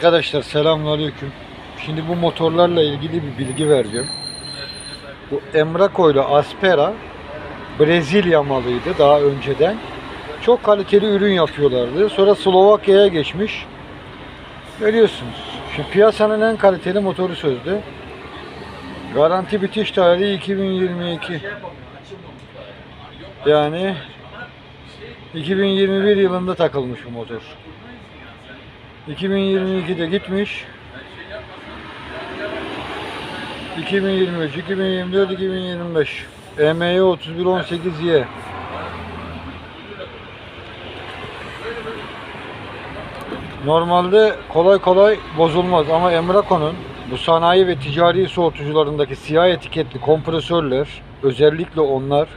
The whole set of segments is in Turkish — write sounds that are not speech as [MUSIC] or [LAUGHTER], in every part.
Arkadaşlar selamünaleyküm. Şimdi bu motorlarla ilgili bir bilgi vereceğim. Bu Emraco ile Aspera Brezilya malıydı daha önceden. Çok kaliteli ürün yapıyorlardı. Sonra Slovakya'ya geçmiş. Görüyorsunuz. Şimdi piyasanın en kaliteli motoru sözde. Garanti bitiş tarihi 2022. Yani 2021 yılında takılmış bu motor. 2022'de gitmiş. 2023, 2024, 2025. EMY 3118Y. Normalde kolay kolay bozulmaz ama Emraco'nun bu sanayi ve ticari soğutucularındaki siyah etiketli kompresörler özellikle onlar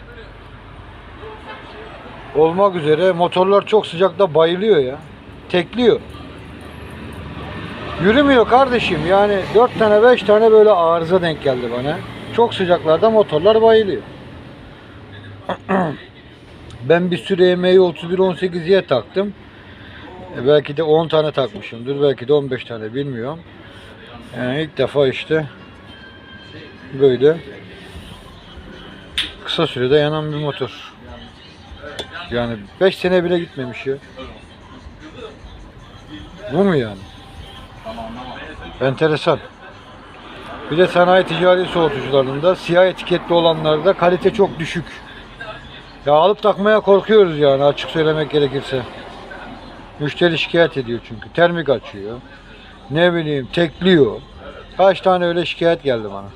olmak üzere motorlar çok sıcakta bayılıyor ya. Tekliyor. Yürümüyor kardeşim. Yani 4 tane 5 tane böyle arıza denk geldi bana. Çok sıcaklarda motorlar bayılıyor. [CLEARS THROAT] ben bir süre EM'yi 3118'ye taktım. E, belki de 10 tane takmışımdır. Belki de 15 tane bilmiyorum. Yani ilk defa işte böyle kısa sürede yanan bir motor. Yani 5 sene bile gitmemiş ya. Bu mu yani? Enteresan. Bir de sanayi ticari soğutucularında siyah etiketli olanlarda kalite çok düşük. Ya alıp takmaya korkuyoruz yani açık söylemek gerekirse. Müşteri şikayet ediyor çünkü. Termik açıyor. Ne bileyim tekliyor. Kaç tane öyle şikayet geldi bana.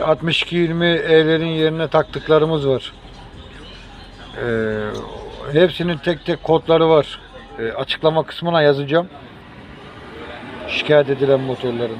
62-20E'lerin yerine taktıklarımız var. Ee, hepsinin tek tek kodları var. Ee, açıklama kısmına yazacağım. Şikayet edilen motorların.